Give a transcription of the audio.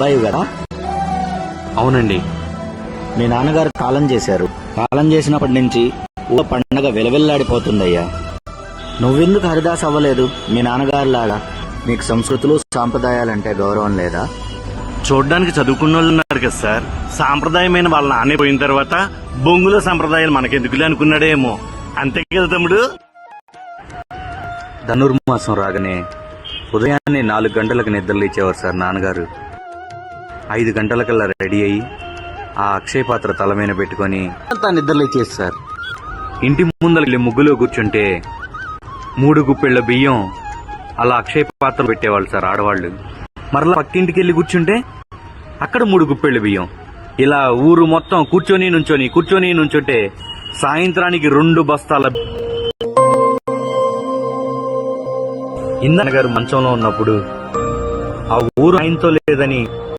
అబ్బాయి కదా? అవునండి. మీ నాన్నగారు కాలం చేశారు. కాలం చేసినప్పటి నుంచి ఊళ్ళో పండగ వెలవెల్లాడిపోతుందయ్యా. నువ్వెందుకు హరిదాస్ అవ్వలేదు? మీ నాన్నగారు లాగా నీకు సంస్కృతులు సాంప్రదాయాలంటే గౌరవం లేదా? చూడ్డానికి చదువుకున్న వాళ్ళు ఉన్నారు కదా సార్. సాంప్రదాయమైన వాళ్ళ నాన్నే పోయిన తర్వాత బొంగుల సంప్రదాయాలు మనకెందుకులే అనుకున్నాడేమో. అంతే కదా తమ్ముడు? ధనుర్మాసం రాగానే ఉదయాన్నే నాలుగు గంటలకు నిద్రలేచేవారు సార్ నాన్నగారు. ఐదు గంటలకల్లా రెడీ అయ్యి ఆ అక్షయ పాత్ర తల మీద పెట్టుకొని అంతా నిద్రలేచేసి సార్ ఇంటి ముందర ముగ్గులో కూర్చుంటే మూడు గుప్పెళ్ళ బియ్యం అలా అక్షయ పాత్ర పెట్టేవాళ్ళు సార్ ఆడవాళ్ళు. మరలా పక్కింటికి వెళ్ళి కూర్చుంటే అక్కడ మూడు గుప్పెళ్ళ బియ్యం. ఇలా ఊరు మొత్తం కూర్చొని నుంచొని కూర్చొని నుంచుంటే సాయంత్రానికి రెండు బస్తాల ఇందన్న గారు మంచంలో ఉన్నప్పుడు ఆ ఊరు ఆయనతో లేదని